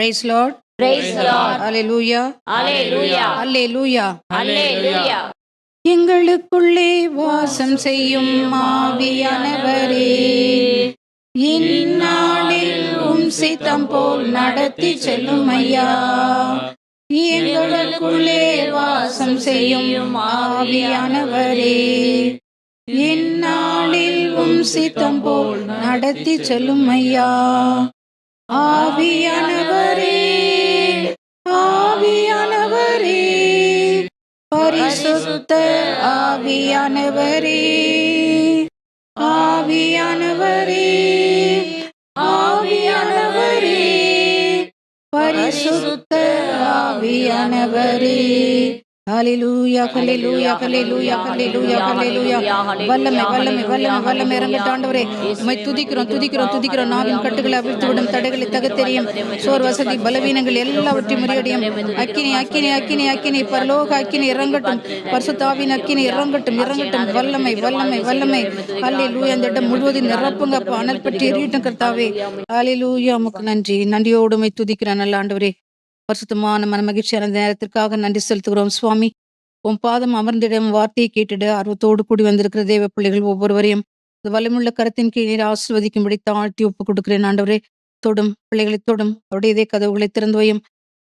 Praise lord Praise the Lord. அல்லேலூயா Hallelujah. அல்லேலூயா Hallelujah. எங்களுக்குள்ளே வாசம் செய்யும் ஆவியானவரே. இந்நாளில் உம் சித்தம் போல் நடத்தி செல்லும் ஐயா. எங்களுக்குள்ளே வாசம் செய்யும் ஆவியானவரே. இந்நாளில் உம் சித்தம் போல் நடத்தி செல்லும் ஐயா. ஆவியானவரே ஆவியானவரே பரிசுத்த ஆவியானவரே ஆவியானவரே ஆவியானவரே பரிசுத்த ஆவியானவரே. ஹalleluya ஹalleluya ஹalleluya ஹalleluya ஹalleluya வல்லமை வல்லமை வல்லமை வல்லமை இறங்கட்டும் ஆண்டவரே உம்மை துதிக்கிறோம் துதிக்கிறோம் துதிக்கிறோம் நாவின் கட்டுகளை அவிழ்த்து விடும் தடைகளை தகத்தெறியும் சோர் வசதி பலவீனங்கள் எல்லாவற்றையும் முறியடியும் அக்கினி அக்கினி அக்கினி அக்கினி பரலோக அக்கினி இறங்கட்டும் பரிசுத்தாவின் அக்கினி இறங்கட்டும் இறங்கட்டும் வல்லமை வல்லமை வல்லமை ஹalleluya இந்த இடம் முழுவதும் நிரப்புங்க அப்பா அனல் பற்றி எரியட்டும் கர்த்தாவே ஹalleluya உமக்கு நன்றி நன்றியோடு உம்மை துதிக்கிறேன் நல்ல ஆண்டவரே பரிசுத்தமான மன மகிழ்ச்சியான நேரத்திற்காக நன்றி செலுத்துகிறோம். சுவாமி உன் பாதம் அமர்ந்திடம் வார்த்தையை கேட்டுடு ஆர்வத்தோடு கூடி வந்திருக்கிற தேவ பிள்ளைகள் ஒவ்வொருவரையும் வலிமுள்ள கருத்தின் கீழ் நீர் ஆசிர்வதிக்கும்படி தாழ்த்தி ஒப்பு கொடுக்கிறேன். ஆண்டவரே தொடும் பிள்ளைகளை தொடும். அவருடைய இதே கதவுகளை திறந்து வையும்.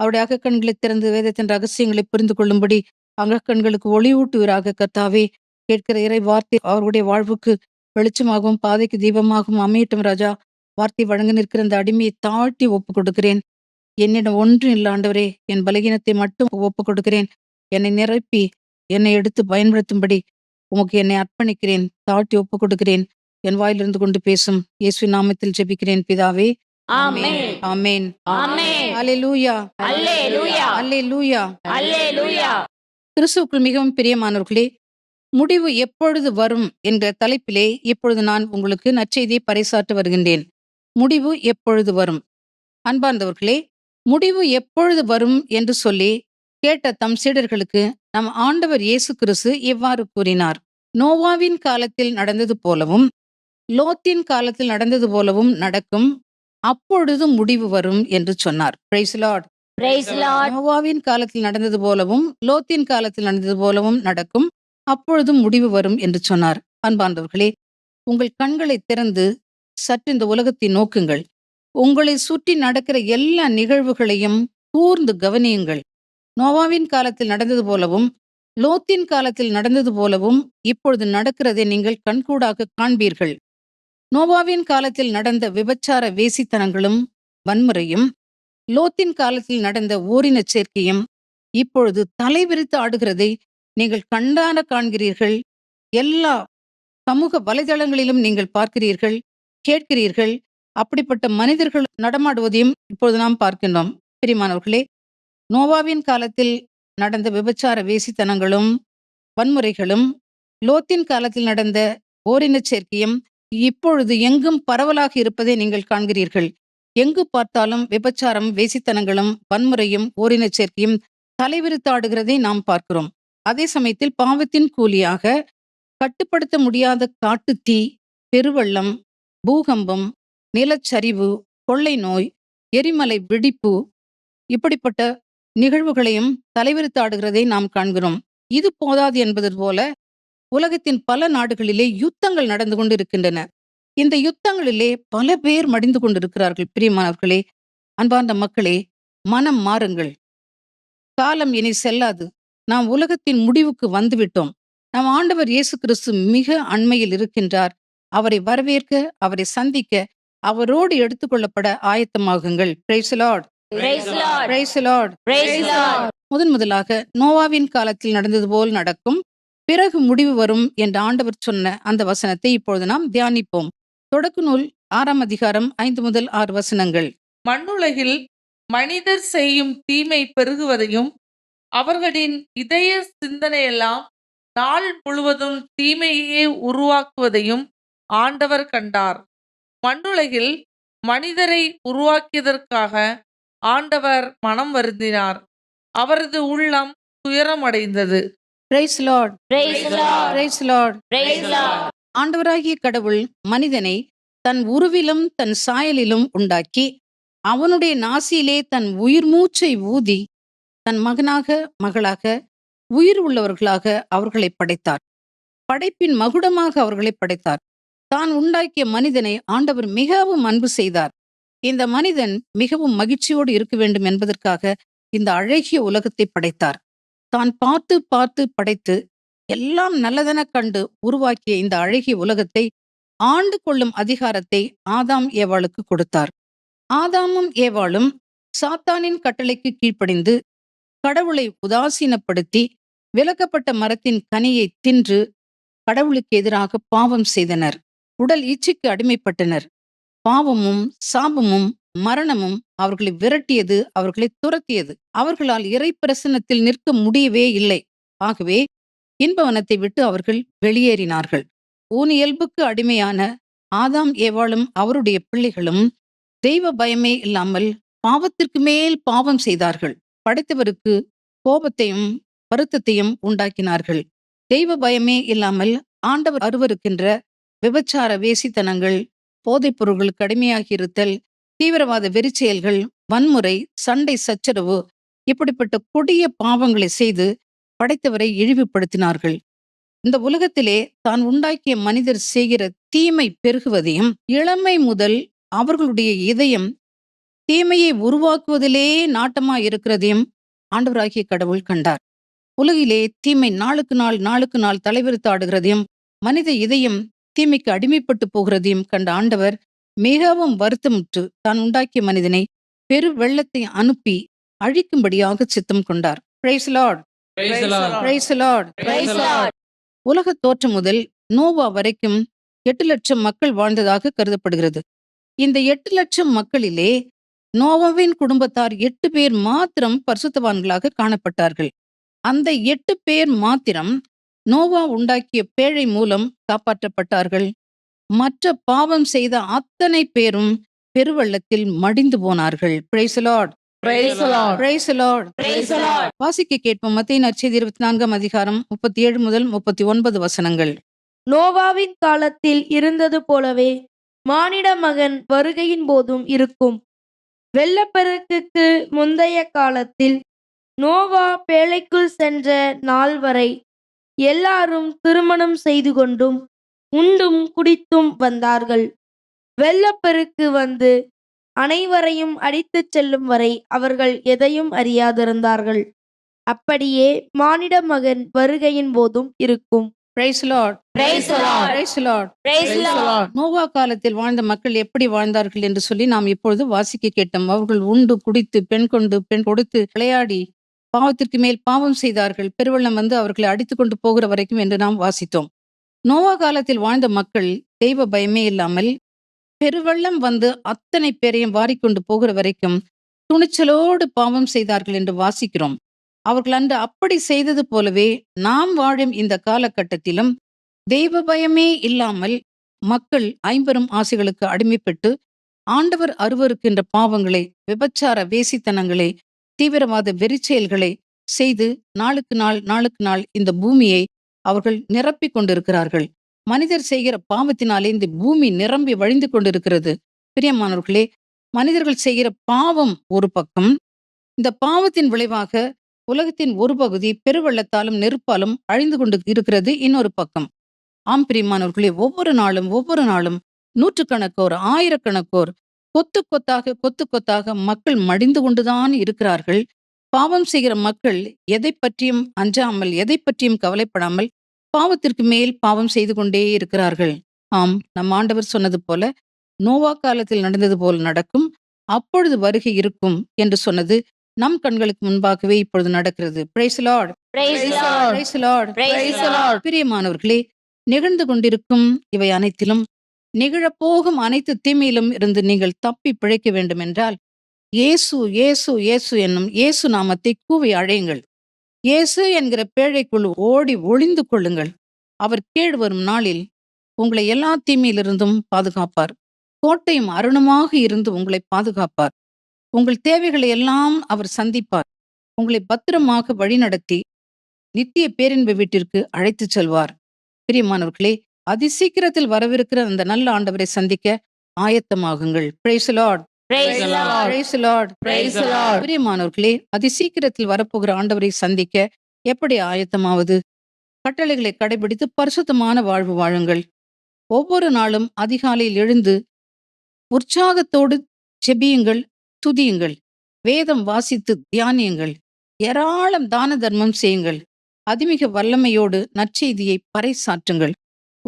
அவருடைய அகக்கண்களை திறந்து வேதத்தின் ரகசியங்களை புரிந்து கொள்ளும்படி அகக்கண்களுக்கு ஒளியூட்டுவராக கர்த்தாவே. கேட்கிற இறை வார்த்தை அவருடைய வாழ்வுக்கு வெளிச்சமாகவும் பாதைக்கு தீபமாகவும் அமையட்டும் ராஜா. வார்த்தை வழங்க நிற்கிற இந்த அடிமையை தாழ்த்தி ஒப்பு கொடுக்கிறேன். என்னிடம் ஒன்றும் இல்லை ஆண்டவரே என் பலகீனத்தை மட்டும் ஒப்பு கொடுக்கிறேன். என்னை நிரப்பி என்னை எடுத்து பயன்படுத்தும்படி உமக்கு என்னை அர்ப்பணிக்கிறேன் தாழ்த்தி ஒப்பு கொடுக்கிறேன். என் வாயிலிருந்து கொண்டு பேசும் இயேசு நாமத்தில் ஜெபிக்கிறேன் பிதாவே. ஆமென். கிறிஸ்துவுக்குள் மிகவும் பிரியமானவர்களே முடிவு எப்பொழுது வரும் என்ற தலைப்பிலே இப்பொழுது நான் உங்களுக்கு நற்செய்தியை பறைசாற்ற வருகின்றேன். முடிவு எப்பொழுது வரும்? அன்பார்ந்தவர்களே முடிவு எப்பொழுது வரும் என்று சொல்லி கேட்ட தம் சீடர்களுக்கு நம் ஆண்டவர் இயேசு கிறிஸ்து இவ்வாறு கூறினார். நோவாவின் காலத்தில் நடந்தது போலவும் லோத்தின் காலத்தில் நடந்தது போலவும் நடக்கும். அப்பொழுது முடிவு வரும் என்று சொன்னார். நோவாவின் காலத்தில் நடந்தது போலவும் லோத்தின் காலத்தில் நடந்தது போலவும் நடக்கும். அப்பொழுதும் முடிவு வரும் என்று சொன்னார். அன்பார்ந்தவர்களே உங்கள் கண்களை திறந்து சற்று இந்த உலகத்தை நோக்குங்கள். உங்களை சுற்றி நடக்கிற எல்லா நிகழ்வுகளையும் கூர்ந்து கவனியுங்கள். நோவாவின் காலத்தில் நடந்தது போலவும் லோத்தின் காலத்தில் நடந்தது போலவும் இப்பொழுது நடக்கிறதை நீங்கள் கண்கூடாக காண்பீர்கள். நோவாவின் காலத்தில் நடந்த விபச்சார வேசித்தனங்களும் வன்முறையும் லோத்தின் காலத்தில் நடந்த ஓரினச் சேர்க்கையும் இப்பொழுது தலைவிரித்து ஆடுகிறதை நீங்கள் கண்டான காண்கிறீர்கள். எல்லா சமூக வலைதளங்களிலும் நீங்கள் பார்க்கிறீர்கள் கேட்கிறீர்கள். அப்படிப்பட்ட மனிதர்கள் நடமாடுவதையும் இப்பொழுது நாம் பார்க்கின்றோம். பிரிமானவர்களே நோவாவின் காலத்தில் நடந்த விபச்சார வேசித்தனங்களும் வன்முறைகளும் லோத்தின் காலத்தில் நடந்த ஓரினச் சேர்க்கையும் இப்பொழுது எங்கும் பரவலாக இருப்பதை நீங்கள் காண்கிறீர்கள். எங்கு பார்த்தாலும் விபச்சாரம் வேசித்தனங்களும் வன்முறையும் ஓரினச் சேர்க்கையும் தலைவிரித்தாடுகிறதை நாம் பார்க்கிறோம். அதே சமயத்தில் பாவத்தின் கூலியாக கட்டுப்படுத்த முடியாத காட்டுத்தீ பெருவெள்ளம் பூகம்பம் நிலச்சரிவு கொள்ளை நோய் எரிமலை வெடிப்பு இப்படிப்பட்ட நிகழ்வுகளையும் தலைவிரித்தாடுகிறதை நாம் காண்கிறோம். இது போதாது என்பது போல உலகத்தின் பல நாடுகளிலே யுத்தங்கள் நடந்து கொண்டு இருக்கின்றன இந்த யுத்தங்களிலே பல பேர் மடிந்து கொண்டிருக்கிறார்கள். பிரியமானவர்களே அன்பார்ந்த மக்களே மனம் மாறுங்கள். காலம் இனி செல்லாது. நாம் உலகத்தின் முடிவுக்கு வந்துவிட்டோம். நம் ஆண்டவர் இயேசு கிறிஸ்து மிக அண்மையில் இருக்கின்றார். அவரை வரவேற்க அவரை சந்திக்க அவரோடு எடுத்துக்கொள்ளப்பட ஆயத்தமாகுங்கள். முதன் முதலாக நோவாவின் காலத்தில் நடந்தது போல் நடக்கும். பிறகு முடிவு வரும் என்று ஆண்டவர் சொன்ன அந்த வசனத்தை இப்பொழுது நாம் தியானிப்போம். தொடக்க நூல் ஆறாம் அதிகாரம் ஐந்து முதல் ஆறு வசனங்கள். மண்ணுலகில் மனிதர் செய்யும் தீமை பெருகுவதையும் அவர்களின் இதய சிந்தனையெல்லாம் நாள் முழுவதும் தீமையே உருவாக்குவதையும் ஆண்டவர் கண்டார். மண்ணுலகில் மனிதரை உருவாக்கியதற்காக ஆண்டவர் மனம் வருந்தினார். அவரது உள்ளம் துயரமடைந்தது. ஆண்டவராகிய கடவுள் மனிதனை தன் உருவிலும் தன் சாயலிலும் உண்டாக்கி அவனுடைய நாசியிலே தன் உயிர் மூச்சை ஊதி தன் மகனாக மகளாக உயிர் உள்ளவர்களாக அவர்களை படைத்தார். படைப்பின் மகுடமாக அவர்களை படைத்தார். தான் உண்டாக்கிய மனிதனை ஆண்டவர் மிகவும் அன்பு செய்தார். இந்த மனிதன் மிகவும் மகிழ்ச்சியோடு இருக்க வேண்டும் என்பதற்காக இந்த அழகிய உலகத்தை படைத்தார். தான் பார்த்து பார்த்து படைத்து எல்லாம் நல்லதென கண்டு உருவாக்கிய இந்த அழகிய உலகத்தை ஆண்டு கொள்ளும் அதிகாரத்தை ஆதாம் ஏவாளுக்கு கொடுத்தார். ஆதாமும் ஏவாளும் சாத்தானின் கட்டளைக்கு கீழ்ப்படிந்து கடவுளை உதாசீனப்படுத்தி விலக்கப்பட்ட மரத்தின் கனியை தின்று கடவுளுக்கு எதிராக பாவம் செய்தனர். உடல் இச்சைக்கு அடிமைப்பட்டனர். பாவமும் சாபமும் மரணமும் அவர்களை விரட்டியது அவர்களை துரத்தியது. அவர்களால் இறை பிரசனத்தில் நிற்க முடியவே இல்லை. ஆகவே இன்பவனத்தை விட்டு அவர்கள் வெளியேறினார்கள். ஊனியல்புக்கு அடிமையான ஆதாம் ஏவாளும் அவருடைய பிள்ளைகளும் தெய்வ பயமே இல்லாமல் பாவத்திற்கு மேல் பாவம் செய்தார்கள். படைத்தவருக்கு கோபத்தையும் வருத்தத்தையும் உண்டாக்கினார்கள். தெய்வ பயமே இல்லாமல் ஆண்டவர் அருவருக்கின்ற விபச்சார வேசித்தனங்கள் போதைப் பொருள்களுக்கு இருத்தல் தீவிரவாத வெறிச்செயல்கள் வன்முறை சண்டை சச்சரவு இப்படிப்பட்ட கொடிய பாவங்களை செய்து படைத்தவரை இழிவுபடுத்தினார்கள். இந்த உலகத்திலே தான் உண்டாக்கிய மனிதர் செய்கிற தீமை பெருகுவதையும் இளமை முதல் அவர்களுடைய இதயம் தீமையை உருவாக்குவதிலே நாட்டமா இருக்கிறதையும் ஆண்டவராகிய கடவுள் கண்டார். உலகிலே தீமை நாளுக்கு நாள் நாளுக்கு நாள் தலைவிரித்தாடுகிறதையும் மனித இதயம் தீமைக்கு அடிமைப்பட்டு போகிறதையும் கண்ட ஆண்டவர் மிகவும் வருத்தமுற்று தான் உண்டாக்கிய மனிதனை பெரு வெள்ளத்தை அனுப்பி அழிக்கும்படியாக சித்தம் கொண்டார். உலக தோற்றம் முதல் நோவா வரைக்கும் எட்டு லட்சம் மக்கள் வாழ்ந்ததாக கருதப்படுகிறது. இந்த எட்டு லட்சம் மக்களிலே நோவாவின் குடும்பத்தார் எட்டு பேர் மாத்திரம் பரிசுத்தவான்களாக காணப்பட்டார்கள். அந்த எட்டு பேர் மாத்திரம் நோவா உண்டாக்கிய பேழை மூலம் காப்பாற்றப்பட்டார்கள். மற்ற பாவம் செய்த அத்தனை பேரும் பெருவெள்ளத்தில் மடிந்து போனார்கள். பிரைசலாட் Praise the Lord. பிரைசலாட் Praise the Lord. வாசிக்க கேட்போம். மத்திய நற்செய்தி இருபத்தி நான்காம் அதிகாரம் முப்பத்தி ஏழு முதல் முப்பத்தி ஒன்பது வசனங்கள். நோவாவின் காலத்தில் இருந்தது போலவே மானிட மகன் வருகையின் போதும் இருக்கும். வெள்ளப்பெருக்குக்கு முந்தைய காலத்தில் நோவா பேழைக்குள் சென்ற நாள் வரை எல்லாரும் திருமணம் செய்து கொண்டும் உண்டும் குடித்தும் வந்தார்கள். வெள்ளப்பெருக்கு வந்து அனைவரையும் அடித்துச் செல்லும் வரை அவர்கள் எதையும் அறியாதிருந்தார்கள். அப்படியே மானிட மகன் வருகையின் போதும் இருக்கும். நோவா காலத்தில் வாழ்ந்த மக்கள் எப்படி வாழ்ந்தார்கள் என்று சொல்லி நாம் இப்பொழுது வாசிக்க கேட்டோம். அவர்கள் உண்டு குடித்து பெண் கொண்டு பெண் கொடுத்து விளையாடி பாவத்திற்கு மேல் பாவம் செய்தார்கள். பெருவெள்ளம் வந்து அவர்களை அடித்து கொண்டு போகிற வரைக்கும் என்று நாம் வாசித்தோம். நோவா காலத்தில் வாழ்ந்த மக்கள் தெய்வ பயமே இல்லாமல் பெருவெள்ளம் வந்து அத்தனை பேரையும் வாரிக்கொண்டு போகிற வரைக்கும் துணிச்சலோடு பாவம் செய்தார்கள் என்று வாசிக்கிறோம். அவர்கள் அன்று அப்படி செய்தது போலவே நாம் வாழும் இந்த காலகட்டத்திலும் தெய்வ பயமே இல்லாமல் மக்கள் ஐம்பெரும் ஆசைகளுக்கு அடிமைப்பட்டு ஆண்டவர் அருவருக்கின்ற பாவங்களை விபச்சார வேசித்தனங்களை தீவிரவாத வெறிச்செயல்களை செய்து நாளுக்கு நாள் நாளுக்கு நாள் இந்த பூமியை அவர்கள் நிரப்பிக் கொண்டிருக்கிறார்கள். மனிதர் செய்கிற பாவத்தினாலே இந்த பூமி நிரம்பி வழிந்து கொண்டிருக்கிறது. பிரியமானவர்களே மனிதர்கள் செய்கிற பாவம் ஒரு பக்கம் இந்த பாவத்தின் விளைவாக உலகத்தின் ஒரு பகுதி பெருவெள்ளத்தாலும் நெருப்பாலும் அழிந்து கொண்டு இருக்கிறது இன்னொரு பக்கம். ஆம் பிரியமானவர்களே ஒவ்வொரு நாளும் ஒவ்வொரு நாளும் நூற்றுக்கணக்கோர் ஆயிரக்கணக்கோர் கொத்து கொத்தாக கொத்து கொத்தாக மக்கள் மடிந்து கொண்டுதான் இருக்கிறார்கள். பாவம் செய்கிற மக்கள் எதை பற்றியும் அஞ்சாமல் எதை பற்றியும் கவலைப்படாமல் பாவத்திற்கு மேல் பாவம் செய்து கொண்டே இருக்கிறார்கள். ஆம் நம் ஆண்டவர் சொன்னது போல நோவா காலத்தில் நடந்தது போல் நடக்கும். அப்பொழுது வருகை இருக்கும் என்று சொன்னது நம் கண்களுக்கு முன்பாகவே இப்பொழுது நடக்கிறது. பிரியமானவர்களே நிகழ்ந்து கொண்டிருக்கும் இவை அனைத்திலும் நிகழப்போகும் அனைத்து தீமையிலும் இருந்து நீங்கள் தப்பி பிழைக்க வேண்டுமென்றால் இயேசு இயேசு இயேசு என்னும் இயேசு நாமத்தை கூவி அழையுங்கள். இயேசு என்கிற பேழைக்குள் ஓடி ஒளிந்து கொள்ளுங்கள். அவர் கீழ் வரும் நாளில் உங்களை எல்லா தீமையிலிருந்தும் பாதுகாப்பார். கோட்டையும் அருணமாக இருந்து உங்களை பாதுகாப்பார். உங்கள் தேவைகளை எல்லாம் அவர் சந்திப்பார். உங்களை பத்திரமாக வழிநடத்தி நித்திய பேரின்ப வீட்டிற்கு அழைத்துச் செல்வார். பிரியமானவர்களே அதிசீக்கிரத்தில் வரவிருக்கிற அந்த நல்ல ஆண்டவரை சந்திக்க ஆயத்தமாகுங்கள். பிரியமானவர்களே அதிசீக்கிரத்தில் வரப்போகிற ஆண்டவரை சந்திக்க எப்படி ஆயத்தமாவது? கட்டளைகளை கடைபிடித்து பரிசுத்தமான வாழ்வு வாழுங்கள். ஒவ்வொரு நாளும் அதிகாலையில் எழுந்து உற்சாகத்தோடு செபியுங்கள் துதியுங்கள் வேதம் வாசித்து தியானியுங்கள் ஏராளம் தான தர்மம் செய்யுங்கள் அதிமிக வல்லமையோடு நற்செய்தியை பறைசாற்றுங்கள்.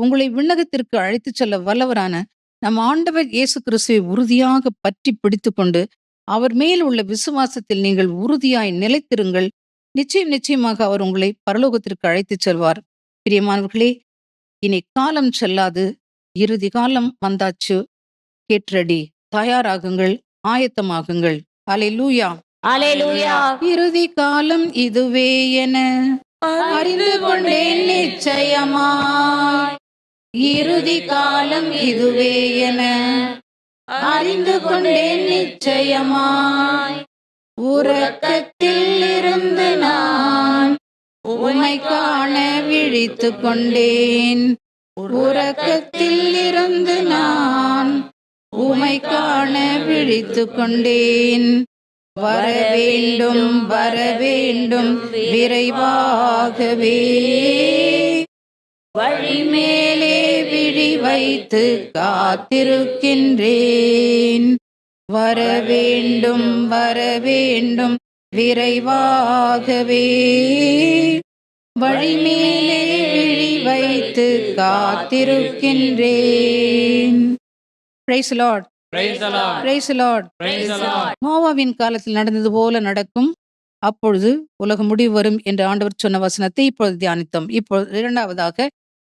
உங்களை விண்ணகத்திற்கு அழைத்துச் செல்ல வல்லவரான நம் ஆண்டவர் இயேசு கிறிஸ்துவை உறுதியாக பற்றி பிடித்துக்கொண்டு அவர் மேல் உள்ள விசுவாசத்தில் நீங்கள் உறுதியாய் நிலைத்திருங்கள். நிச்சயம் நிச்சயமாக அவர் உங்களை பரலோகத்திற்கு அழைத்துச் செல்வார். பிரியமானவர்களே இனி காலம் செல்லாது இறுதி காலம் வந்தாச்சு. கேட்ரடி தயாராகுங்கள் ஆயத்தமாகுங்கள். அலைலூயா Hallelujah. இறுதி காலம் இதுவே என அறிந்து கொண்டேன் நிச்சயமாய். இறுதி காலம் இதுவே என அறிந்து கொண்டேன் நிச்சயமாய். உறக்கத்தில் இருந்து நான் உமை காண விழித்து கொண்டேன். உறக்கத்தில் இருந்து நான் உமை காண விழித்து கொண்டேன். வர வேண்டும் வர வேண்டும் விரைவாகவே. வழிமேலே விழி வைத்து காத்திருக்கின்றேன். வர வேண்டும் வர வேண்டும் விரைவாகவே. வழிமேலே விழி வைத்து காத்திருக்கின்றேன். Praise Lord Praise the Lord. Praise Lord Praise the Lord. நோவாவின் காலத்தில் நடந்தது போல நடக்கும். அப்பொழுது உலக முடிவு வரும் என்று ஆண்டவர் சொன்ன வசனத்தை இப்பொழுது தியானித்தோம். இப்பொழுது இரண்டாவதாக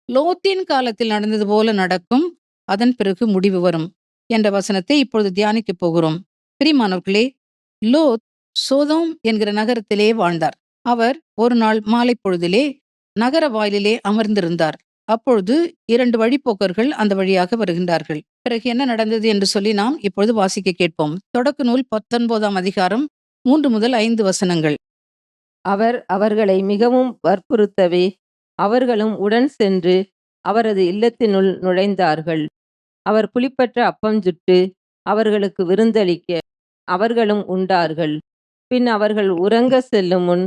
லோத்தின் காலத்தில் நடந்தது போல நடக்கும். அதன் பிறகு முடிவு வரும் என்ற வசனத்தை இப்பொழுது தியானிக்கப் போகிறோம். பிரிமானவர்களே லோத் சோதோம் என்கிற நகரத்திலே வாழ்ந்தார். அவர் ஒரு நாள் மாலை பொழுதிலே நகர வாயிலிலே அமர்ந்திருந்தார். அப்பொழுது இரண்டு வழிப்போக்கர்கள் அந்த வழியாக வருகின்றார்கள். பிறகு என்ன நடந்தது என்று சொல்லி நாம் இப்பொழுது வாசிக்க கேட்போம். தொடக்க நூல் பத்தொன்பதாம் அதிகாரம் மூன்று முதல் ஐந்து வசனங்கள். அவர் அவர்களை மிகவும் வற்புறுத்தவே அவர்களும் உடன் சென்று அவரது இல்லத்தினுள் நுழைந்தார்கள். அவர் புளிப்பற்ற அப்பம் சுட்டு அவர்களுக்கு விருந்தளிக்க அவர்களும் உண்டார்கள். பின் அவர்கள் உறங்க செல்லும் முன்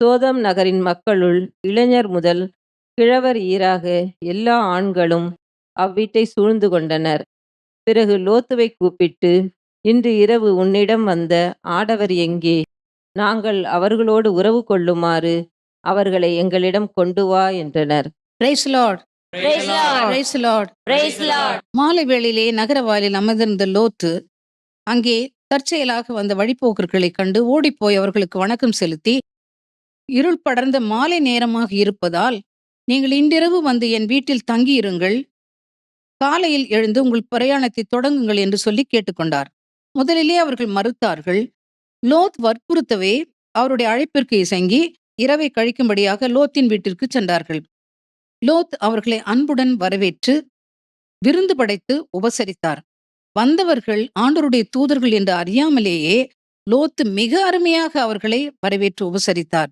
சோதம் நகரின் மக்களுள் இளைஞர் முதல் கிழவர் ஈராக எல்லா ஆண்களும் அவ்வீட்டை சூழ்ந்து கொண்டனர். பிறகு லோத்துவை கூப்பிட்டு இன்று இரவு உன்னிடம் வந்த ஆடவர் எங்கே? நாங்கள் அவர்களோடு உறவு கொள்ளுமாறு அவர்களை எங்களிடம் கொண்டு வா என்றனர். Praise Lord. பிரைஸ். மாலை வேளையிலே நகர வாயிலில் அமர்ந்திருந்த லோத்து அங்கே தற்செயலாக வந்த வழிப்போக்கர்களைக் கண்டு ஓடிப்போய் அவர்களுக்கு வணக்கம் செலுத்தி இருள் படர்ந்த மாலை நேரமாக இருப்பதால் நீங்கள் இன்றிரவு வந்து என் வீட்டில் தங்கியிருங்கள். காலையில் எழுந்து உங்கள் பிரயாணத்தை தொடங்குங்கள் என்று சொல்லி கேட்டுக்கொண்டார். முதலிலே அவர்கள் மறுத்தார்கள் லோத் வற்புறுத்தவே அவருடைய அழைப்பிற்கு இசங்கி இரவை கழிக்கும்படியாக லோத்தின் வீட்டிற்கு சென்றார்கள். லோத் அவர்களை அன்புடன் வரவேற்று விருந்து படைத்து உபசரித்தார். வந்தவர்கள் ஆண்டவருடைய தூதர்கள் என்று அறியாமலேயே லோத்து மிக அருமையாக அவர்களை வரவேற்று உபசரித்தார்.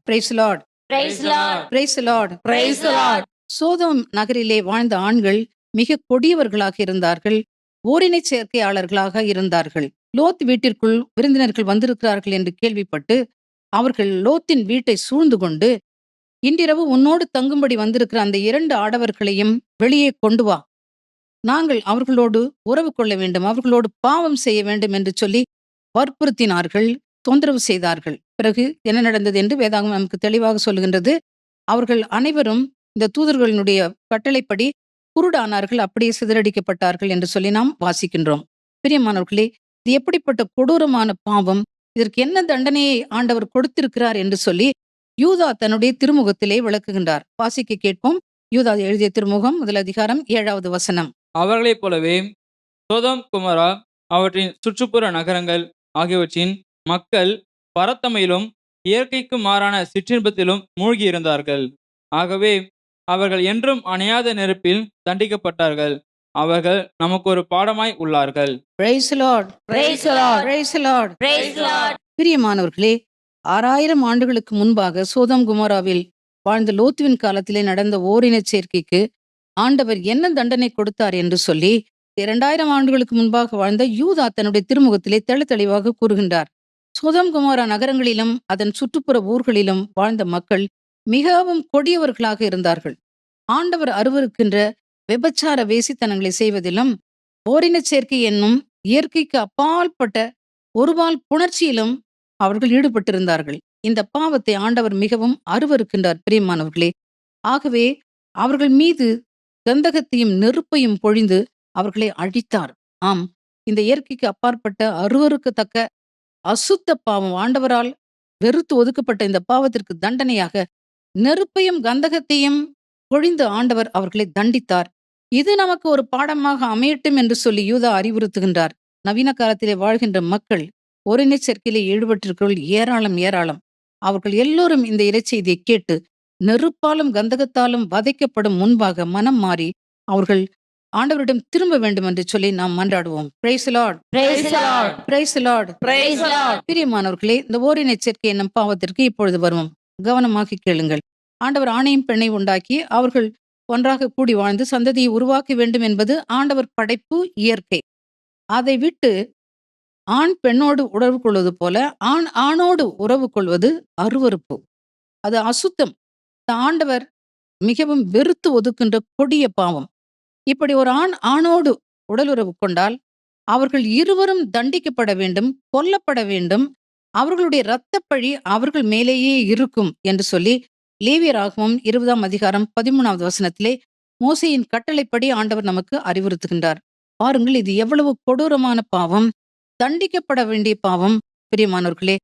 சோதோம் நகரிலே வாழ்ந்த ஆண்கள் மிக கொடியவர்களாக இருந்தார்கள். ஓரினை சேர்க்கையாளர்களாக இருந்தார்கள். லோத் வீட்டிற்குள் விருந்தினர்கள் வந்திருக்கிறார்கள் என்று கேள்விப்பட்டு அவர்கள் லோத்தின் வீட்டை சூழ்ந்து கொண்டு இன்றிரவு உன்னோடு தங்கும்படி வந்திருக்கிற அந்த இரண்டு ஆடவர்களையும் வெளியே கொண்டு வா. நாங்கள் அவர்களோடு உறவு கொள்ள வேண்டும் அவர்களோடு பாவம் செய்ய வேண்டும் என்று சொல்லி வற்புறுத்தினார்கள் தொந்தரவு செய்தார்கள். பிறகு என்ன நடந்தது என்று வேதாகம் நமக்கு தெளிவாக சொல்லுகின்றது. அவர்கள் அனைவரும் இந்த தூதர்களினுடைய கட்டளைப்படி குருடானார்கள் அப்படியே சிதறடிக்கப்பட்டார்கள் என்று சொல்லி நாம் வாசிக்கின்றோம். பிரியமானவர்களே இது எப்படிப்பட்ட கொடூரமான பாவம் இதற்கு என்ன தண்டனையை ஆண்டவர் கொடுத்திருக்கிறார் என்று சொல்லி யூதா தன்னுடைய திருமுகத்திலே விளக்குகின்றார். வாசிக்க கேட்போம். யூதா எழுதிய திருமுகம் முதல் அதிகாரம் ஏழாவது வசனம். அவர்களைப் போலவே சோதம் குமரா அவற்றின் சுற்றுப்புற நகரங்கள் ஆகியவற்றின் மக்கள் பரத்தமையிலும் இயற்கைக்கு மாறான சிற்றின்பத்திலும் மூழ்கியிருந்தார்கள். ஆகவே அவர்கள் என்றும் அணையாத நெருப்பில் தண்டிக்கப்பட்டார்கள். அவர்கள் நமக்கு ஒரு பாடமாய் உள்ளார்கள். பிரியமானவர்களே ஆறாயிரம் ஆண்டுகளுக்கு முன்பாக சோதம் குமாராவில் வாழ்ந்த லோத்துவின் காலத்திலே நடந்த ஓரினச் சேர்க்கைக்கு ஆண்டவர் என்ன தண்டனை கொடுத்தார் என்று சொல்லி இரண்டாயிரம் ஆண்டுகளுக்கு முன்பாக வாழ்ந்த யூதா தன்னுடைய திருமுகத்திலே தெளிவாக கூறுகின்றார். சோதம் குமாரா நகரங்களிலும் அதன் சுற்றுப்புற ஊர்களிலும் வாழ்ந்த மக்கள் மிகவும் கொடியவர்களாக இருந்தார்கள். ஆண்டவர் அருவருக்கின்ற விபச்சார வேசித்தனங்களை செய்வதிலும் ஓரினச் சேர்க்கை என்னும் இயற்கைக்கு அப்பாற்பட்ட ஒருவால் புணர்ச்சியிலும் அவர்கள் ஈடுபட்டிருந்தார்கள். இந்த பாவத்தை ஆண்டவர் மிகவும் அருவருக்கின்றார் பிரியமானவர்களே. ஆகவே அவர்கள் மீது கந்தகத்தையும் நெருப்பையும் பொழிந்து அவர்களை அழித்தார். ஆம் இந்த இயற்கைக்கு அப்பாற்பட்ட அருவருக்கத்தக்க அசுத்த பாவம் ஆண்டவரால் வெறுத்து ஒதுக்கப்பட்ட இந்த பாவத்திற்கு தண்டனையாக நெருப்பையும் கந்தகத்தையும் பொழிந்து ஆண்டவர் அவர்களை தண்டித்தார். இது நமக்கு ஒரு பாடமாக அமையட்டும் என்று சொல்லி யூதா அறிவுறுத்துகின்றார். நவீன காலத்திலே வாழ்கின்ற மக்கள் ஒருங்கிணைச் சேர்க்கையிலே ஈடுபட்டிருக்கிறவர்கள் ஏராளம் ஏராளம். அவர்கள் எல்லோரும் இந்த இறைச்செய்தியை கேட்டு நெருப்பாலும் கந்தகத்தாலும் வதைக்கப்படும் முன்பாக மனம் மாறி அவர்கள் ஆண்டவரிடம் திரும்ப வேண்டும் என்று சொல்லி நாம் மன்றாடுவோம். Praise Lord Praise the Lord. Praise Lord Praise the Lord. பிரியமானவர்களே இந்த ஓரின சேர்க்கை என்னும் பாவத்திற்கு இப்பொழுது வருவோம். கவனமாக்கி கேளுங்கள். ஆண்டவர் ஆணையும் பெண்ணை உண்டாக்கி அவர்கள் ஒன்றாக கூடி வாழ்ந்து சந்ததியை உருவாக்க வேண்டும் என்பது ஆண்டவர் படைப்பு இயற்கை. அதை விட்டு ஆண் பெண்ணோடு உறவு கொள்வது போல ஆண் ஆணோடு உறவு கொள்வது அருவருப்பு. அது அசுத்தம். ஆண்டவர் மிகவும் வெறுத்து ஒதுக்கின்ற கொடிய பாவம். இப்படி ஒரு ஆண் ஆணோடு உடலுறவு கொண்டால் அவர்கள் இருவரும் தண்டிக்கப்பட வேண்டும் கொல்லப்பட வேண்டும். அவர்களுடைய இரத்தப்பழி அவர்கள் மேலேயே இருக்கும் என்று சொல்லி லேவியராகவும் இருபதாம் அதிகாரம் பதிமூணாவது வசனத்திலே மோசையின் கட்டளைப்படி ஆண்டவர் நமக்கு அறிவுறுத்துகின்றார். பாருங்கள் இது எவ்வளவு கொடூரமான பாவம். தண்டிக்கப்பட வேண்டிய பாவம். பிரியமானவர்களே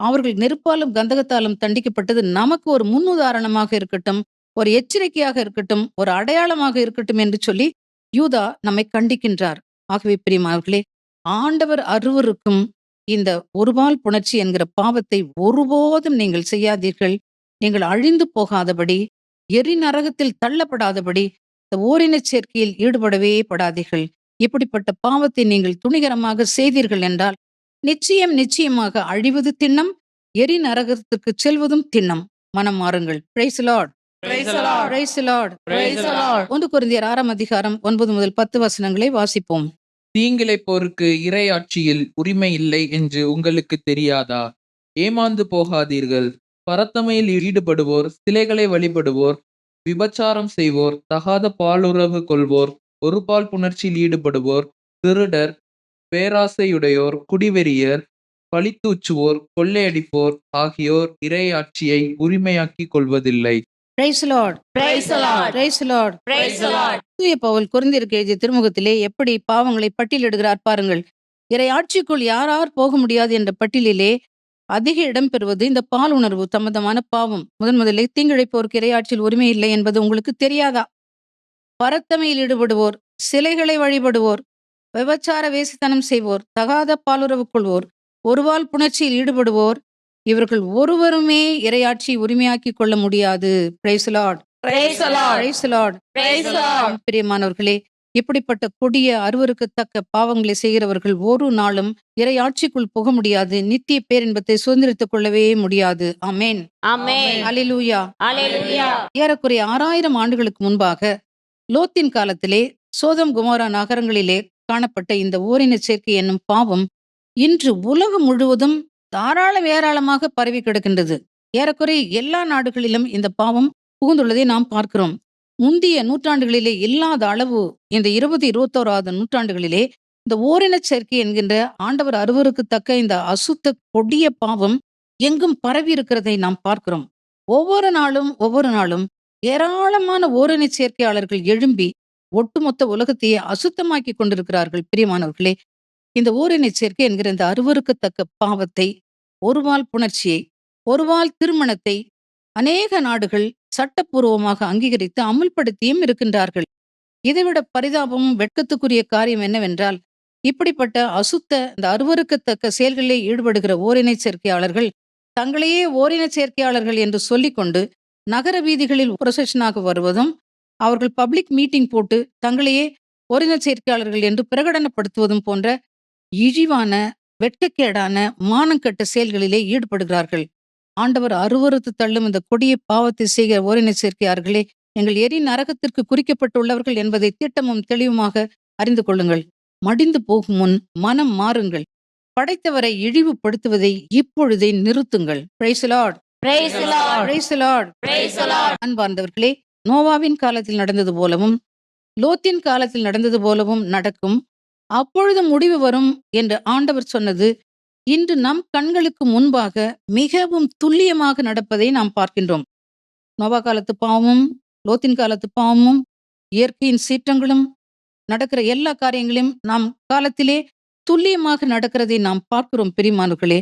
அவர்கள் நெருப்பாலும் கந்தகத்தாலும் தண்டிக்கப்பட்டது நமக்கு ஒரு முன்னுதாரணமாக இருக்கட்டும் ஒரு எச்சரிக்கையாக இருக்கட்டும் ஒரு அடையாளமாக இருக்கட்டும் என்று சொல்லி யூதா நம்மை கண்டிக்கின்றார். ஆகவே பிரியமானவர்களே ஆண்டவர் அருவருக்கும் இந்த ஒருபால் புணர்ச்சி என்கிற பாவத்தை ஒருபோதும் நீங்கள் செய்யாதீர்கள். நீங்கள் அழிந்து போகாதபடி எரி நரகத்தில் தள்ளப்படாதபடி இந்த ஓரினச் சேர்க்கையில் ஈடுபடவே படாதீர்கள். இப்படிப்பட்ட பாவத்தை நீங்கள் துணிகரமாக செய்தீர்கள் என்றால் நிச்சயம் நிச்சயமாக அழிவது திண்ணம் எரி நரகத்துக்கு செல்வதும் திண்ணம். மனம் மாறுங்கள். Praise Lord Praise the Lord. Praise Lord Praise the Lord. ஒன்று குருந்தியர் ஆறாம் அதிகாரம் ஒன்பது முதல் பத்து வசனங்களை வாசிப்போம். தீங்கிழைப்போருக்கு இறையாட்சியில் உரிமை இல்லை என்று உங்களுக்கு தெரியாதா? ஏமாந்து போகாதீர்கள். பரத்தமையில் ஈடுபடுவோர் சிலைகளை வழிபடுவோர் விபச்சாரம் செய்வோர் தகாத பாலுறவு கொள்வோர் ஒரு பால் புணர்ச்சியில் ஈடுபடுவோர் திருடர் பேராசையுடையோர் குடிவெறியர் பழித்தூச்சுவோர் கொள்ளையடிப்போர் ஆகியோர் இறையாட்சியை உரிமையாக்கிக் கொள்வதில்லை. பவுல் குருந்தியருக்கு எழுதிய திருமுகத்திலே எப்படி பாவங்களை பட்டியலிடுகிறார் பாருங்கள். இறை ஆட்சிக்குள் யார் யார் போக முடியாது என்ற பட்டியலிலே அதிக இடம் பெறுவது இந்த பால் உணர்வு சம்பந்தமான பாவம். முதன் முதலில் தீங்கிழைப்போருக்கு இறையாட்சியில் உரிமை இல்லை என்பது உங்களுக்கு தெரியாதா? பரத்தமையில் ஈடுபடுவோர் சிலைகளை வழிபடுவோர் விபச்சார வேசித்தனம் செய்வோர் தகாத பாலுறவு கொள்வோர் ஒருவால் புணர்ச்சியில் ஈடுபடுவோர் இவர்கள் ஒருவருமே இறையாட்சி உரிமையாக்கிக் கொள்ள முடியாது. Lord. பிரியமானவர்களே இப்படிப்பட்ட கொடிய அருவருக்கத்தக்க பாவங்களை செய்கிறவர்கள் ஒரு நாளும் இறை ஆட்சிக்குள் புக முடியாது. நித்திய பேரின்பத்தை சுதந்திரித்துக் கொள்ளவே முடியாது. ஏறக்குறைய ஆறாயிரம் ஆண்டுகளுக்கு முன்பாக லோத்தின் காலத்திலே சோதம் குமாரா நகரங்களிலே காணப்பட்ட இந்த ஓரின சேர்க்கை என்னும் பாவம் இன்று உலகம் முழுவதும் தாராளம் ஏராளமாக பரவி கிடக்கின்றது. ஏறக்குறைய எல்லா நாடுகளிலும் இந்த பாவம் புகுந்துள்ளதை நாம் பார்க்கிறோம். முந்தைய நூற்றாண்டுகளிலே இல்லாத அளவு இந்த இருபது இருபத்தோராவது நூற்றாண்டுகளிலே இந்த ஓரின சேர்க்கை என்கின்ற ஆண்டவர் அருவருக்குத்தக்க இந்த அசுத்த கொடிய பாவம் எங்கும் பரவி இருக்கிறதை நாம் பார்க்கிறோம். ஒவ்வொரு நாளும் ஒவ்வொரு நாளும் ஏராளமான ஓரினச் சேர்க்கையாளர்கள் எழும்பி ஒட்டுமொத்த உலகத்தையே அசுத்தமாக்கி கொண்டிருக்கிறார்கள். பிரியமானவர்களே இந்த ஓரினச் சேர்க்கை என்கிற இந்த அருவருக்கத்தக்க பாவத்தை ஒருவால் புணர்ச்சியை ஒருவால் திருமணத்தை அநேக நாடுகள் சட்டப்பூர்வமாக அங்கீகரித்து அமுல்படுத்தியும் இருக்கின்றார்கள். இதைவிட பரிதாபமும் வெட்கத்துக்குரிய காரியம் என்னவென்றால் இப்படிப்பட்ட அசுத்த இந்த அருவருக்கத்தக்க செயல்களிலே ஈடுபடுகிற ஓரினை சேர்க்கையாளர்கள் தங்களையே ஓரின சேர்க்கையாளர்கள் என்று சொல்லிக்கொண்டு நகர வீதிகளில் புரசஷனாக வருவதும் அவர்கள் பப்ளிக் மீட்டிங் போட்டு தங்களையே ஓரின சேர்க்கையாளர்கள் என்று பிரகடனப்படுத்துவதும் போன்ற இழிவான வெட்கக்கேடான மானங்கட்ட செயல்களிலே ஈடுபடுகிறார்கள். ஆண்டவர் அருவருத்து தள்ளும் இந்த கொடிய பாவத்தை செய்கிற ஓரின சேர்க்கையார்களே எங்கள் எரி நரகத்திற்கு குறிக்கப்பட்டுள்ளவர்கள் என்பதை திட்டமும் தெளிவுமாக அறிந்து கொள்ளுங்கள். மடிந்து போகும் முன் மனம் மாறுங்கள். படைத்தவரை இழிவுபடுத்துவதை இப்பொழுதே நிறுத்துங்கள். அன்பார்ந்தவர்களே நோவாவின் காலத்தில் நடந்தது போலவும் லோத்தின் காலத்தில் நடந்தது போலவும் நடக்கும். அப்பொழுது முடிவு வரும் என்று ஆண்டவர் சொன்னது இன்று நம் கண்களுக்கு முன்பாக மிகவும் துல்லியமாக நடப்பதை நாம் பார்க்கின்றோம். நோவா காலத்து பாவமும் லோத்தின் காலத்து பாவமும் இயற்கையின் சீற்றங்களும் நடக்கிற எல்லா காரியங்களையும் நாம் காலத்திலே துல்லியமாக நடக்கிறதை நாம் பார்க்கிறோம் பெரியமானுகளே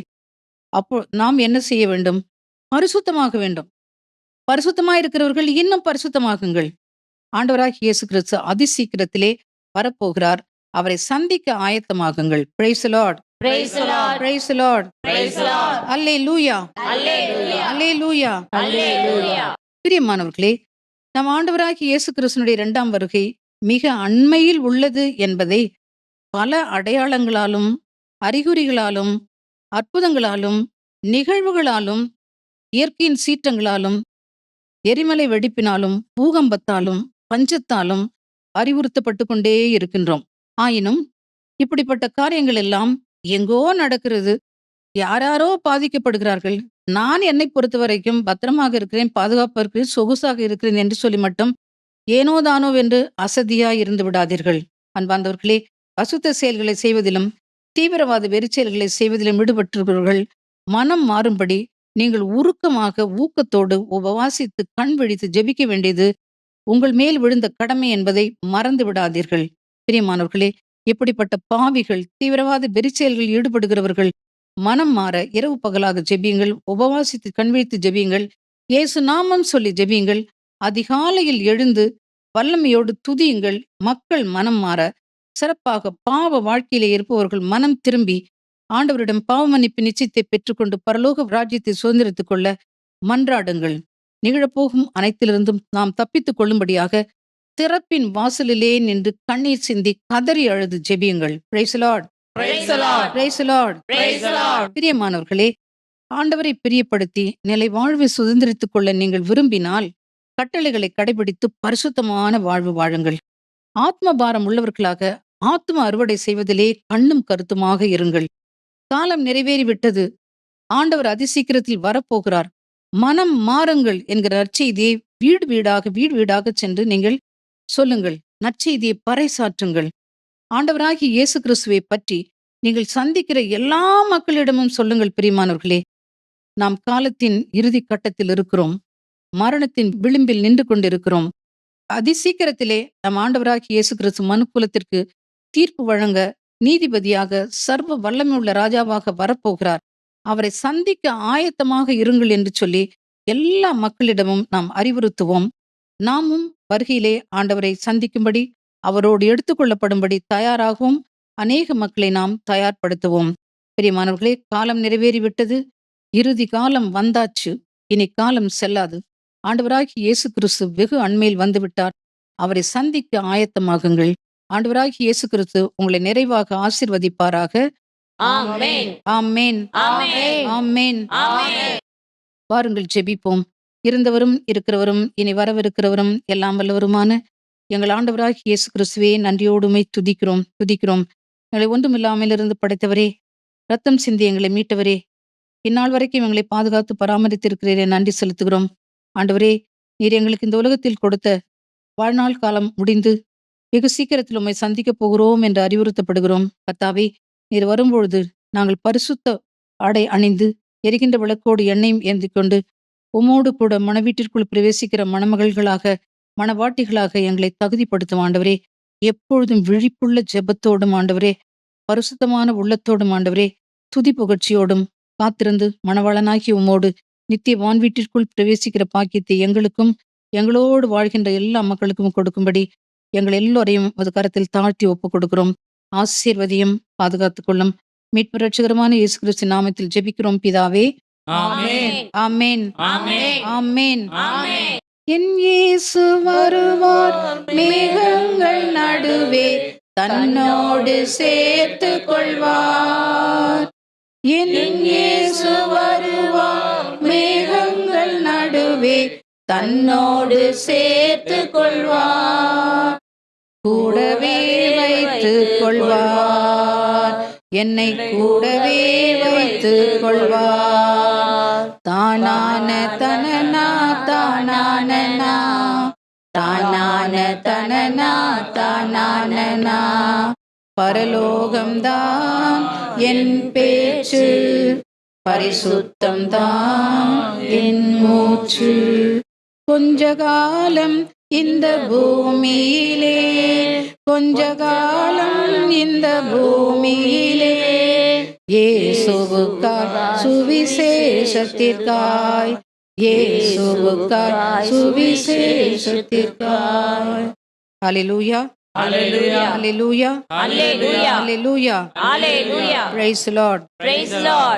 அப்போ நாம் என்ன செய்ய வேண்டும்? பரிசுத்தமாக வேண்டும். பரிசுத்தமாக இருக்கிறவர்கள் இன்னும் பரிசுத்தமாகுங்கள். ஆண்டவராக இயேசு கிறிஸ்து அதிசீக்கிரத்திலே வரப்போகிறார். அவரை சந்திக்க ஆயத்தமாகுங்கள். Praise Lord Praise the Lord. Praise Lord Praise the Lord. அல்லே லூயா Hallelujah. அல்லே லூயா Hallelujah. பிரியமானவர்களே நம் ஆண்டவராகிய இயேசு கிறிஸ்துனுடைய இரண்டாம் வருகை மிக அண்மையில் உள்ளது என்பதை பல அடையாளங்களாலும் அறிகுறிகளாலும் அற்புதங்களாலும் நிகழ்வுகளாலும் இயற்கையின் சீற்றங்களாலும் எரிமலை வெடிப்பினாலும் பூகம்பத்தாலும் பஞ்சத்தாலும் அறிவுறுத்தப்பட்டு கொண்டே இருக்கின்றோம் ஆயினும் இப்படிப்பட்ட காரியங்கள் எல்லாம் எங்கோ நடக்கிறது. யாராரோ பாதிக்கப்படுகிறார்கள். நான் என்னை பொறுத்த வரைக்கும் பத்திரமாக இருக்கிறேன் பாதுகாப்பாக இருக்கிறேன் சொகுசாக இருக்கிறேன் என்று சொல்லி மட்டும் ஏனோ தானோ என்று அசதியாய் இருந்து விடாதீர்கள். அன்பார்ந்தவர்களே அசுத்த செயல்களை செய்வதிலும் தீவிரவாத வெறிச்செயல்களை செய்வதிலும் ஈடுபட்டிருப்பவர்கள் மனம் மாறும்படி நீங்கள் உருக்கமாக ஊக்கத்தோடு உபவாசித்து கண் விழித்து ஜெபிக்க வேண்டியது உங்கள் மேல் விழுந்த கடமை என்பதை மறந்து விடாதீர்கள். பிரியமானவர்களே இப்படிப்பட்ட பாவிகள் தீவிரவாத வெறிச்செயல்களில் ஈடுபடுகிறவர்கள் மனம் மாற இரவு பகலாக ஜெபியுங்கள் உபவாசித்து கண்விழித்து ஜெபியுங்கள் இயேசு நாமம் சொல்லி ஜெபியுங்கள் அதிகாலையில் எழுந்து வல்லமையோடு துதியுங்கள் மக்கள் மனம் மாற சிறப்பாக பாவ வாழ்க்கையிலே இருப்பவர்கள் மனம் திரும்பி ஆண்டவரிடம் பாவ மன்னிப்பு நிச்சயத்தை பெற்றுக்கொண்டு பரலோக ராஜ்யத்தை சுதந்திரித்துக் கொள்ள மன்றாடுங்கள். நிகழப்போகும் அனைத்திலிருந்தும் நாம் தப்பித்துக் கொள்ளும்படியாக திறப்பின் வாசலிலே நின்று கண்ணீர் சிந்தி கதறி அழுது ஜெபியுங்கள். பிரைசலாட் Praise the Lord. பிரைசலாட் Praise the Lord. பிரியமானவர்களே ஆண்டவரை பிரியப்படுத்தி நிலை வாழ்வை சுதந்திரித்துக் கொள்ள நீங்கள் விரும்பினால் கட்டளைகளை கடைபிடித்து பரிசுத்தமான வாழ்வு வாழுங்கள். ஆத்ம பாரம் உள்ளவர்களாக ஆத்ம அறுவடை செய்வதிலே கண்ணும் கருத்துமாக இருங்கள். காலம் நிறைவேறிவிட்டது. ஆண்டவர் அதிசீக்கிரத்தில் வரப்போகிறார். மனம் மாறுங்கள் என்கிற நற்செய்தியை வீடு வீடாக வீடு வீடாக சென்று நீங்கள் சொல்லுங்கள் நற்செய்தியை பறைசாற்றுங்கள். ஆண்டவராகி இயேசு கிறிஸ்துவை பற்றி நீங்கள் சந்திக்கிற எல்லா மக்களிடமும் சொல்லுங்கள் பிரியமானவர்களே. நாம் காலத்தின் இறுதி கட்டத்தில் இருக்கிறோம் மரணத்தின் விளிம்பில் நின்று கொண்டிருக்கிறோம். அதிசீக்கிரத்திலே நம் ஆண்டவராகி இயேசு கிறிஸ்து மனுக்குலத்திற்கு தீர்ப்பு வழங்க நீதிபதியாக சர்வ வல்லமை உள்ள ராஜாவாக வரப்போகிறார். அவரை சந்திக்க ஆயத்தமாக இருங்கள் என்று சொல்லி எல்லா மக்களிடமும் நாம் அறிவுறுத்துவோம். நாமும் வருகையிலே ஆண்டவரை சந்திக்கும்படி அவரோடு எடுத்துக்கொள்ளப்படும்படி தயாராகவும் அநேக மக்களை நாம் தயார்படுத்துவோம். பிரியமானவர்களே காலம் நிறைவேறிவிட்டது. இறுதி காலம் வந்தாச்சு. இனி காலம் செல்லாது. ஆண்டவராகிய இயேசு கிறிஸ்து வெகு அண்மையில் வந்துவிட்டார். அவரை சந்திக்க ஆயத்தமாகுங்கள். ஆண்டவராகிய இயேசு கிறிஸ்து உங்களை நிறைவாக ஆசிர்வதிப்பாராக. ஆமேன். Amen. ஆமேன். Amen. வாருங்கள் ஜெபிப்போம். இருந்தவரும் இருக்கிறவரும் இனி வரவிருக்கிறவரும் எல்லாம் வல்லவருமான எங்கள் ஆண்டவராக இயேசு கிறிஸ்துவே நன்றியோடுமை துதிக்கிறோம் துதிக்கிறோம். எங்களை ஒன்றுமில்லாமலிருந்து படைத்தவரே ரத்தம் சிந்தி எங்களை மீட்டவரே. இந்நாள் வரைக்கும் எங்களை பாதுகாத்து பராமரித்திருக்கிறீரே நன்றி செலுத்துகிறோம். ஆண்டவரே நீர் எங்களுக்கு இந்த உலகத்தில் கொடுத்த வாழ்நாள் காலம் முடிந்து வெகு சீக்கிரத்தில் உம்மை சந்திக்கப் போகிறோம் என்று அறிவுறுத்தப்படுகிறோம். கத்தாவே நீர் வரும்பொழுது நாங்கள் பரிசுத்த ஆடை அணிந்து எரிகின்ற விளக்கோடு எண்ணெயும் ஏந்தி கொண்டு உமோடு கூட மனவீட்டிற்குள் பிரவேசிக்கிற மணமகள்களாக மணவாட்டிகளாக எங்களை தகுதிப்படுத்தும் ஆண்டவரே. எப்பொழுதும் விழிப்புள்ள ஜெபத்தோடும் ஆண்டவரே. பரிசுத்தமான உள்ளத்தோடும் ஆண்டவரே. துதி புகழ்ச்சியோடும் காத்திருந்து மணவாளனாகி உமோடு நித்திய வான்வீட்டிற்குள் பிரவேசிக்கிற பாக்கியத்தை எங்களுக்கும் எங்களோடு வாழ்கின்ற எல்லா மக்களுக்கும் கொடுக்கும்படி எங்கள் எல்லோரையும் அது கரத்தில் தாழ்த்தி ஒப்புக் கொடுக்கிறோம் ஆசீர்வதியும் பாதுகாத்துக் கொள்ளும் மீட்பு ரட்சகரமான இயேசு கிறிஸ்து நாமத்தில் ஜெபிக்கிறோம். பிதாவே என் இயேசு வருவார் மேகங்கள் நடுவே தன்னோடு சேர்த்து கொள்வார் என் இயேசு வருவார் மேகங்கள் நடுவே தன்னோடு சேர்த்து கொள்வார் கூடவே வைத்துக் கொள்வார் என்னை கூடவே வைத்துக் கொள்வார் தானான தனனா தானானனா தானான தனனா தானானனா பரலோகம்தான் என் பேச்சு பரிசுத்தம்தான் என் மூச்சு. கொஞ்ச காலம் இந்த பூமியிலே கொஞ்ச காலம் இந்த பூமியிலே. ये शुभका सुविशेष तीर्थाय ये शुभका सुविशेष तीर्थाय Hallelujah. Hallelujah. Hallelujah. Hallelujah. Hallelujah. Hallelujah. Praise the Lord. Praise the Lord.